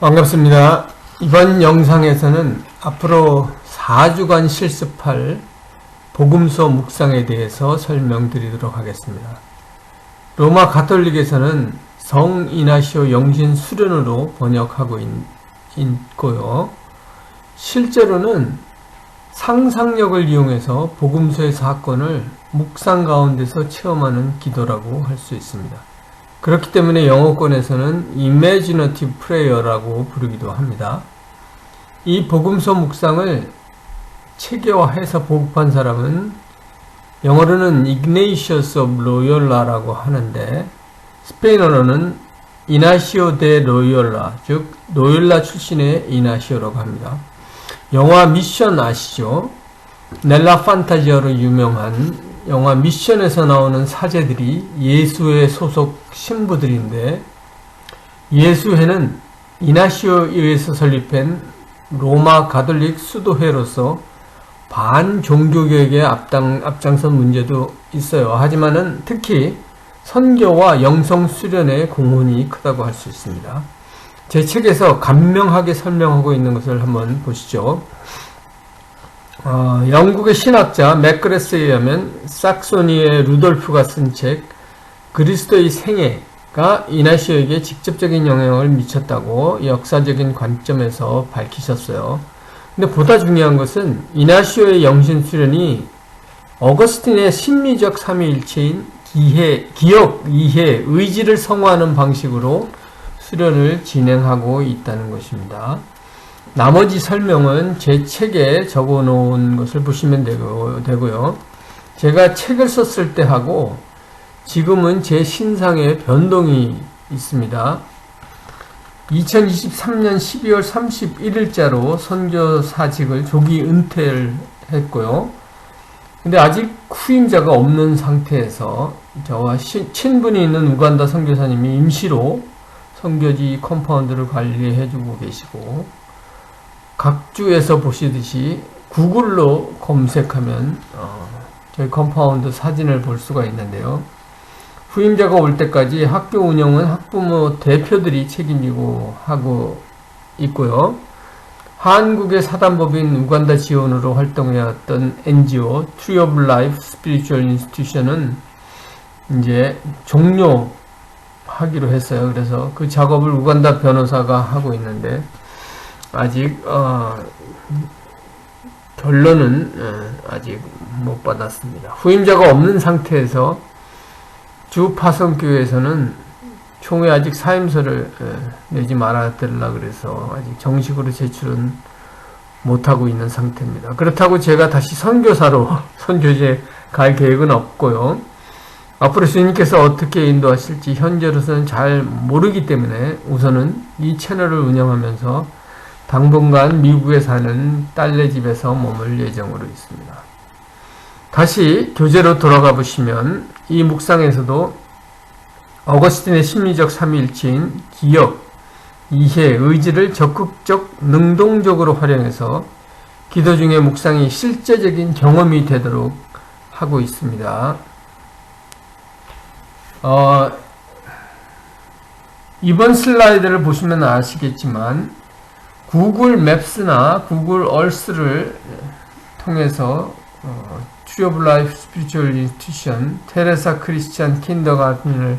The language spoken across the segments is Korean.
반갑습니다. 이번 영상에서는 앞으로 4주간 실습할 복음서 묵상에 대해서 설명드리도록 하겠습니다. 로마 가톨릭에서는 성 이나시오 영신 수련으로 번역하고 있, 있고요. 실제로는 상상력을 이용해서 복음서의 사건을 묵상 가운데서 체험하는 기도라고 할 수 있습니다. 그렇기 때문에 영어권에서는 imaginative prayer라고 부르기도 합니다. 이 복음서 묵상을 체계화해서 보급한 사람은 영어로는 Ignatius of Loyola라고 하는데 스페인어로는 이나시오 데 로열라 즉 로열라 출신의 이나시오라고 합니다. 영화 미션 아시죠? 넬라 판타지어로 유명한 영화 미션에서 나오는 사제들이 예수회 소속 신부들인데 예수회는 이나시오에 의해서 설립한 로마 가톨릭 수도회로서 반종교개혁에 앞당, 앞장선 문제도 있어요. 하지만은 특히 선교와 영성 수련의 공헌이 크다고 할 수 있습니다. 제 책에서 간명하게 설명하고 있는 것을 한번 보시죠. 어, 영국의 신학자 맥그레스에 의하면 삭소니의 루돌프가 쓴 책 그리스도의 생애가 이나시오에게 직접적인 영향을 미쳤다고 역사적인 관점에서 밝히셨어요. 근데 보다 중요한 것은 이나시오의 영신 수련이 어거스틴의 심리적 삼위일체인 기해, 기억, 이해, 의지를 성화하는 방식으로 수련을 진행하고 있다는 것입니다. 나머지 설명은 제 책에 적어 놓은 것을 보시면 되고요. 제가 책을 썼을 때 하고 지금은 제 신상에 변동이 있습니다. 2023년 12월 31일자로 선교사직을 조기 은퇴를 했고요. 근데 아직 후임자가 없는 상태에서 저와 친분이 있는 우간다 선교사님이 임시로 선교지 컴파운드를 관리해주고 계시고 각주에서 보시듯이 구글로 검색하면 어, 저희 컴파운드 사진을 볼 수가 있는데요. 후임자가 올 때까지 학교 운영은 학부모 대표들이 책임지고 하고 있고요. 한국의 사단법인 우간다 지원으로 활동해왔던 NGO Tree of Life Spiritual Institution은 이제 종료하기로 했어요. 그래서 그 작업을 우간다 변호사가 하고 있는데 아직 어, 결론은 어, 아직 못 받았습니다. 후임자가 없는 상태에서 주 파송교회에서는 총회 아직 사임서를 어, 내지 말아달라 그래서 아직 정식으로 제출은 못하고 있는 상태입니다. 그렇다고 제가 다시 선교사로 선교제 갈 계획은 없고요. 앞으로 주님께서 어떻게 인도하실지 현재로서는 잘 모르기 때문에 우선은 이 채널을 운영하면서 당분간 미국에 사는 딸네 집에서 머물 예정으로 있습니다. 다시 교재로 돌아가 보시면 이 묵상에서도 어거스틴의 심리적 삼일체인 기억, 이해, 의지를 적극적, 능동적으로 활용해서 기도 중에 묵상이 실제적인 경험이 되도록 하고 있습니다. 어, 이번 슬라이드를 보시면 아시겠지만 구글 맵스나 구글 얼스를 통해서 어, Tree of Life Spiritual Institution 테레사 크리스찬 킨더가든을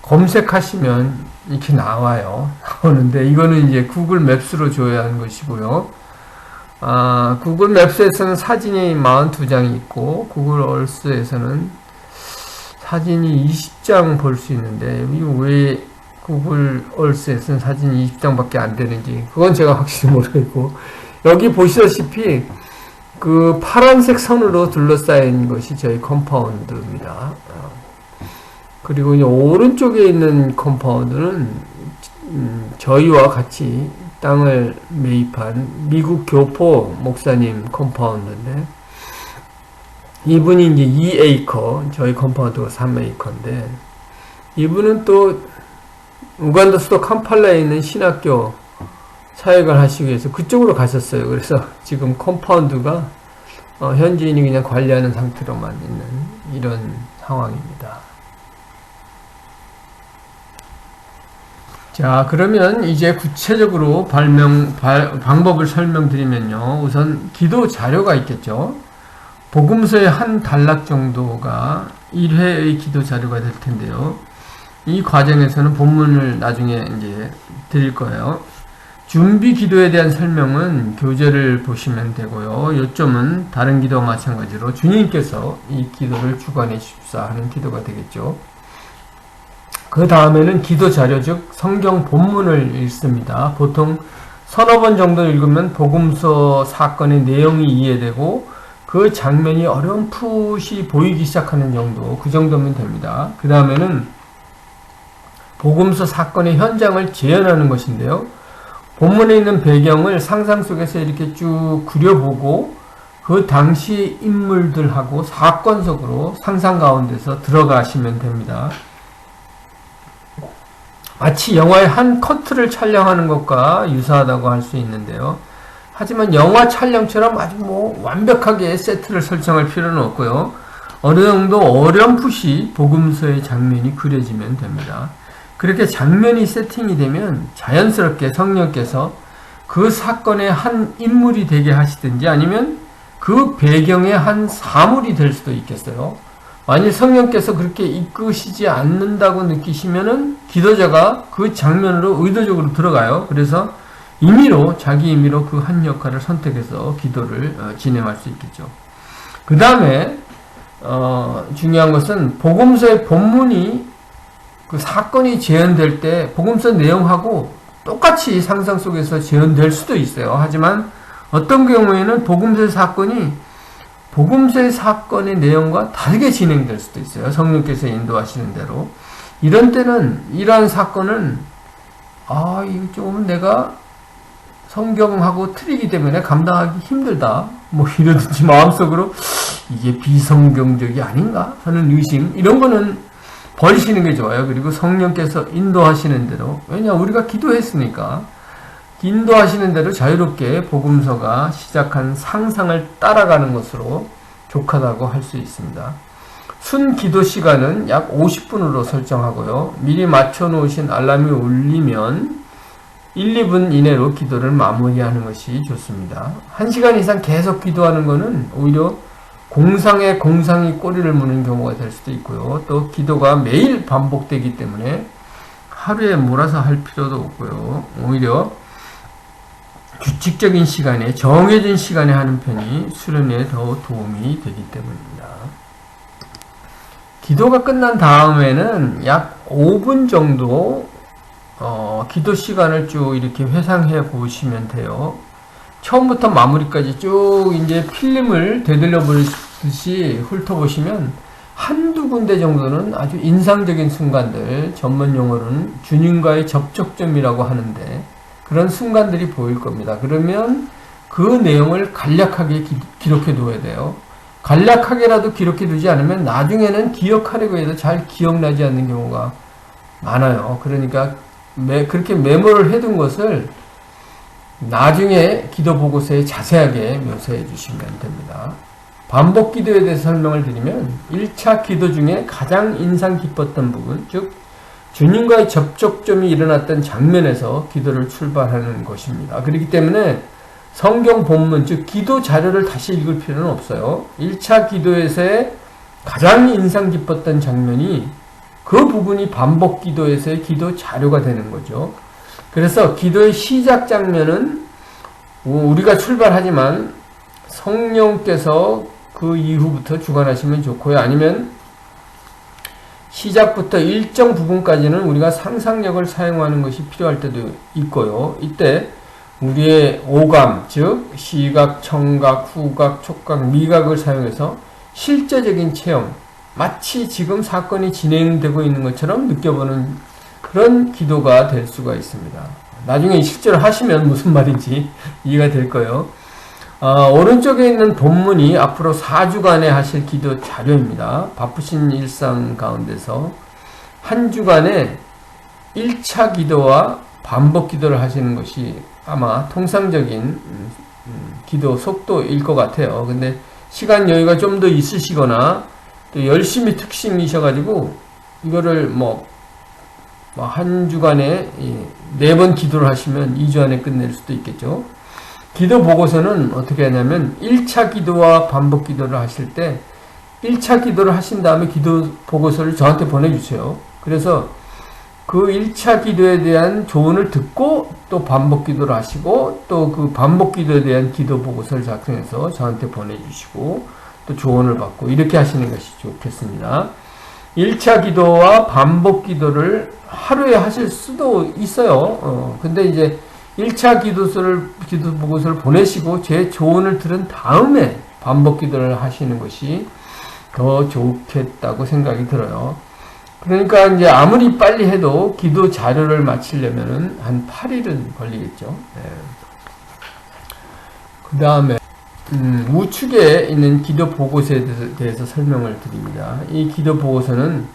검색하시면 이렇게 나와요. 나오는데 이거는 이제 구글 맵스로 줘야 하는 것이고요. 아, 구글 맵스에서는 사진이 42장이 있고 구글 얼스에서는 사진이 20장 볼 수 있는데 이거 왜 구글 얼스에 쓴 사진이 20장밖에 안 되는지 그건 제가 확실히 모르겠고 여기 보시다시피 그 파란색 선으로 둘러싸인 것이 저희 컴파운드입니다. 그리고 이제 오른쪽에 있는 컴파운드는 음, 저희와 같이 땅을 매입한 미국 교포 목사님 컴파운드인데 이분이 이제 2에이커 저희 컴파운드가 3에이커인데 이분은 또 우간다 수도 캄팔라에 있는 신학교 사역을 하시기 위해서 그쪽으로 가셨어요. 그래서 지금 컴파운드가 어, 현지인이 그냥 관리하는 상태로만 있는 이런 상황입니다. 자, 그러면 이제 구체적으로 발명, 발- 방법을 설명드리면요. 우선 기도 자료가 있겠죠. 복음서의 한 단락 정도가 1회의 기도 자료가 될 텐데요. 이 과정에서는 본문을 나중에 이제 드릴 거예요. 준비 기도에 대한 설명은 교재를 보시면 되고요. 요점은 다른 기도와 마찬가지로 주님께서 이 기도를 주관해 주십사 하는 기도가 되겠죠. 그 다음에는 기도 자료 즉 성경 본문을 읽습니다. 보통 서너 번 정도 읽으면 복음서 사건의 내용이 이해되고 그 장면이 어렴풋이 보이기 시작하는 정도 그 정도면 됩니다. 그 다음에는 복음서 사건의 현장을 재현하는 것인데요. 본문에 있는 배경을 상상 속에서 이렇게 쭉 그려보고 그 당시 인물들하고 사건 속으로 상상 가운데서 들어가시면 됩니다. 마치 영화의 한 커트를 촬영하는 것과 유사하다고 할 수 있는데요. 하지만 영화 촬영처럼 아주 뭐 완벽하게 세트를 설정할 필요는 없고요. 어느 정도 어렴풋이 복음서의 장면이 그려지면 됩니다. 그렇게 장면이 세팅이 되면 자연스럽게 성령께서 그 사건의 한 인물이 되게 하시든지 아니면 그 배경의 한 사물이 될 수도 있겠어요. 만일 성령께서 그렇게 이끄시지 않는다고 느끼시면은 기도자가 그 장면으로 의도적으로 들어가요. 그래서 임의로 자기 임의로 그 한 역할을 선택해서 기도를 어, 진행할 수 있겠죠. 그 다음에 어, 중요한 것은 복음서의 본문이 그 사건이 재현될 때 복음서 내용하고 똑같이 상상 속에서 재현될 수도 있어요. 하지만 어떤 경우에는 복음서의 사건이 복음서의 사건의 내용과 다르게 진행될 수도 있어요. 성령께서 인도하시는 대로. 이런 때는 이러한 사건은 아, 이거 조금 내가 성경하고 틀리기 때문에 감당하기 힘들다. 뭐 이러든지 마음속으로 이게 비성경적이 아닌가 하는 의심 이런 거는 버리시는 게 좋아요. 그리고 성령께서 인도하시는 대로 왜냐 우리가 기도했으니까 인도하시는 대로 자유롭게 복음서가 시작한 상상을 따라가는 것으로 족하다고 할 수 있습니다. 순 기도 시간은 약 50분으로 설정하고요. 미리 맞춰 놓으신 알람이 울리면 1, 2분 이내로 기도를 마무리하는 것이 좋습니다. 1시간 이상 계속 기도하는 것은 오히려 공상에 공상이 꼬리를 무는 경우가 될 수도 있고요. 또 기도가 매일 반복되기 때문에 하루에 몰아서 할 필요도 없고요. 오히려 규칙적인 시간에 정해진 시간에 하는 편이 수련에 더 도움이 되기 때문입니다. 기도가 끝난 다음에는 약 5분 정도 어, 기도 시간을 쭉 이렇게 회상해 보시면 돼요. 처음부터 마무리까지 쭉 이제 필름을 되돌려 보듯이 훑어보시면 한두 군데 정도는 아주 인상적인 순간들, 전문 용어로는 주님과의 접촉점이라고 하는데 그런 순간들이 보일 겁니다. 그러면 그 내용을 간략하게 기, 기록해 둬야 돼요. 간략하게라도 기록해 두지 않으면 나중에는 기억하려고 해도 잘 기억나지 않는 경우가 많아요. 그러니까 매, 그렇게 메모를 해둔 것을 나중에 기도 보고서에 자세하게 묘사해 주시면 됩니다. 반복 기도에 대해서 설명을 드리면 1차 기도 중에 가장 인상 깊었던 부분, 즉 주님과의 접촉점이 일어났던 장면에서 기도를 출발하는 것입니다. 그렇기 때문에 성경 본문, 즉 기도 자료를 다시 읽을 필요는 없어요. 1차 기도에서의 가장 인상 깊었던 장면이 그 부분이 반복 기도에서의 기도 자료가 되는 거죠. 그래서 기도의 시작 장면은 우리가 출발하지만 성령께서 그 이후부터 주관하시면 좋고요. 아니면 시작부터 일정 부분까지는 우리가 상상력을 사용하는 것이 필요할 때도 있고요. 이때 우리의 오감, 즉 시각, 청각, 후각, 촉각, 미각을 사용해서 실제적인 체험, 마치 지금 사건이 진행되고 있는 것처럼 느껴보는 그런 기도가 될 수가 있습니다. 나중에 실제로 하시면 무슨 말인지 이해가 될 거예요. 어, 오른쪽에 있는 본문이 앞으로 4주간에 하실 기도 자료입니다. 바쁘신 일상 가운데서 한 주간에 1차 기도와 반복 기도를 하시는 것이 아마 통상적인 음, 음, 기도 속도일 것 같아요. 근데 시간 여유가 좀 더 있으시거나 또 열심히 특심이셔가지고 이거를 뭐뭐 한 주간에 네 번 기도를 하시면 2주 안에 끝낼 수도 있겠죠. 기도 보고서는 어떻게 하냐면 1차 기도와 반복 기도를 하실 때 1차 기도를 하신 다음에 기도 보고서를 저한테 보내주세요. 그래서 그 1차 기도에 대한 조언을 듣고 또 반복 기도를 하시고 또 그 반복 기도에 대한 기도 보고서를 작성해서 저한테 보내주시고 또 조언을 받고 이렇게 하시는 것이 좋겠습니다. 1차 기도와 반복 기도를 하루에 하실 수도 있어요. 어, 근데 이제 1차 기도서를, 기도 보고서를 보내시고 제 조언을 들은 다음에 반복 기도를 하시는 것이 더 좋겠다고 생각이 들어요. 그러니까 이제 아무리 빨리 해도 기도 자료를 마치려면은 한 8일은 걸리겠죠. 그 다음에 음, 우측에 있는 기도 보고서에 대해서, 대해서 설명을 드립니다. 이 기도 보고서는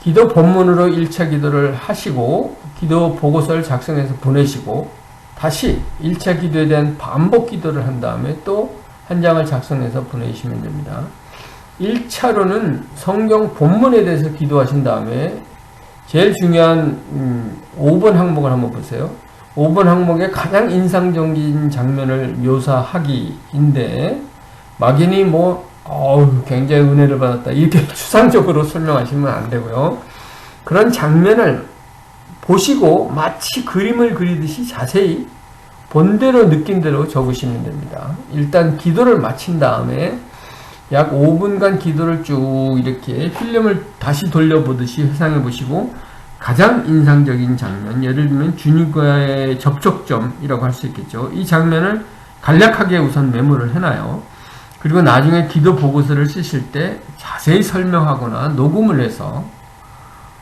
기도 본문으로 1차 기도를 하시고 기도 보고서를 작성해서 보내시고 다시 1차 기도에 대한 반복 기도를 한 다음에 또 한 장을 작성해서 보내시면 됩니다. 1차로는 성경 본문에 대해서 기도하신 다음에 제일 중요한 음, 5번 항목을 한번 보세요. 5번 항목의 가장 인상적인 장면을 묘사하기인데 막연히 뭐 어우 굉장히 은혜를 받았다 이렇게 추상적으로 설명하시면 안 되고요. 그런 장면을 보시고 마치 그림을 그리듯이 자세히 본대로 느낀 대로 적으시면 됩니다. 일단 기도를 마친 다음에 약 5분간 기도를 쭉 이렇게 필름을 다시 돌려보듯이 회상해 보시고 가장 인상적인 장면, 예를 들면 주님과의 접촉점이라고 할 수 있겠죠. 이 장면을 간략하게 우선 메모를 해놔요. 그리고 나중에 기도 보고서를 쓰실 때 자세히 설명하거나 녹음을 해서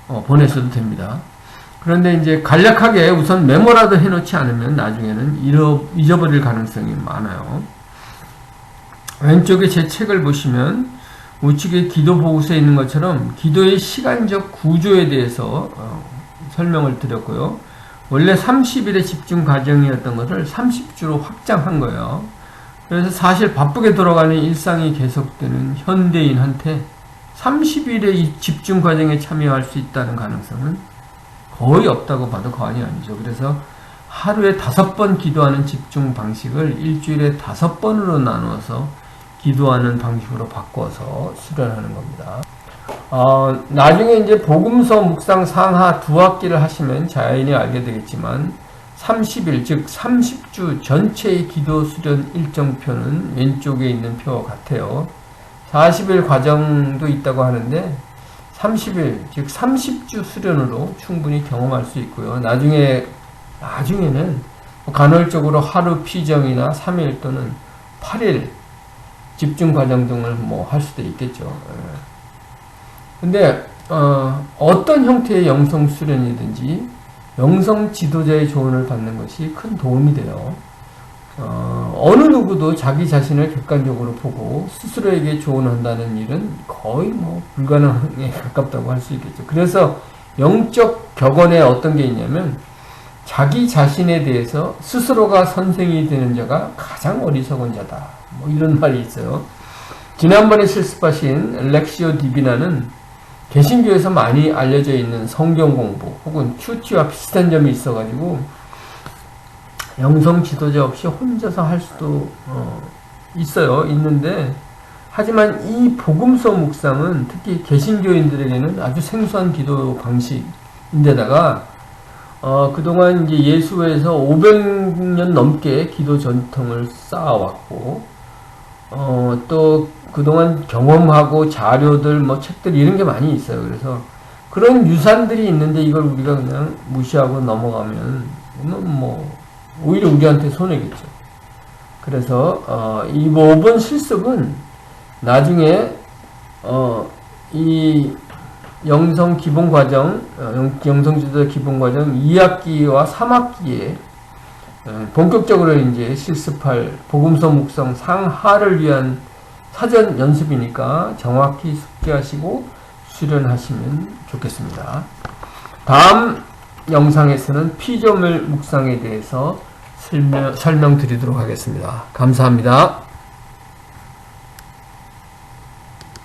어, 보내셔도 됩니다. 그런데 이제 간략하게 우선 메모라도 해놓지 않으면 나중에는 잃어, 잊어버릴 가능성이 많아요. 왼쪽에 제 책을 보시면 우측에 기도 보고서에 있는 것처럼 기도의 시간적 구조에 대해서 어, 설명을 드렸고요. 원래 30일의 집중 과정이었던 것을 30주로 확장한 거예요. 그래서 사실 바쁘게 돌아가는 일상이 계속되는 현대인한테 30일의 이 집중 과정에 참여할 수 있다는 가능성은 거의 없다고 봐도 과언이 아니죠. 그래서 하루에 다섯 번 기도하는 집중 방식을 일주일에 다섯 번으로 나누어서 기도하는 방식으로 바꿔서 수련하는 겁니다. 어, 나중에 이제 복음서 묵상 상하 두 학기를 하시면 자연히 알게 되겠지만 30일 즉 30주 전체의 기도 수련 일정표는 왼쪽에 있는 표와 같아요. 40일 과정도 있다고 하는데 30일 즉 30주 수련으로 충분히 경험할 수 있고요. 나중에 나중에는 간헐적으로 하루 피정이나 3일 또는 8일 집중 과정 등을 뭐 할 수도 있겠죠. 예. 근데 어, 어떤 형태의 영성 수련이든지 영성 지도자의 조언을 받는 것이 큰 도움이 돼요. 어, 느 누구도 자기 자신을 객관적으로 보고 스스로에게 조언한다는 일은 거의 뭐 불가능에 가깝다고 할 수 있겠죠. 그래서 영적 격언에 어떤 게 있냐면 자기 자신에 대해서 스스로가 선생이 되는 자가 가장 어리석은 자다. 뭐 이런 말이 있어요. 지난번에 실습하신 렉시오 디비나는 개신교에서 많이 알려져 있는 성경 공부 혹은 큐티와 비슷한 점이 있어가지고 영성 지도자 없이 혼자서 할 수도 어, 있어요. 있는데 하지만 이 복음서 묵상은 특히 개신교인들에게는 아주 생소한 기도 방식인데다가 어, 그동안 이제 예수에서 500년 넘게 기도 전통을 쌓아왔고 어, 또 그동안 경험하고 자료들 뭐 책들 이런 게 많이 있어요. 그래서 그런 유산들이 있는데 이걸 우리가 그냥 무시하고 넘어가면 뭐 오히려 우리한테 손해겠죠. 그래서 어, 이 모든 실습은 나중에 어, 이 영성 기본 과정, 어, 영성 지도 기본 과정 2학기와 3학기에 어, 본격적으로 이제 실습할 복음서 묵성 상하를 위한 사전 연습이니까 정확히 숙지하시고 수련하시면 좋겠습니다. 다음 영상에서는 피조물 묵상에 대해서 설명, 설명드리도록 하겠습니다. 감사합니다.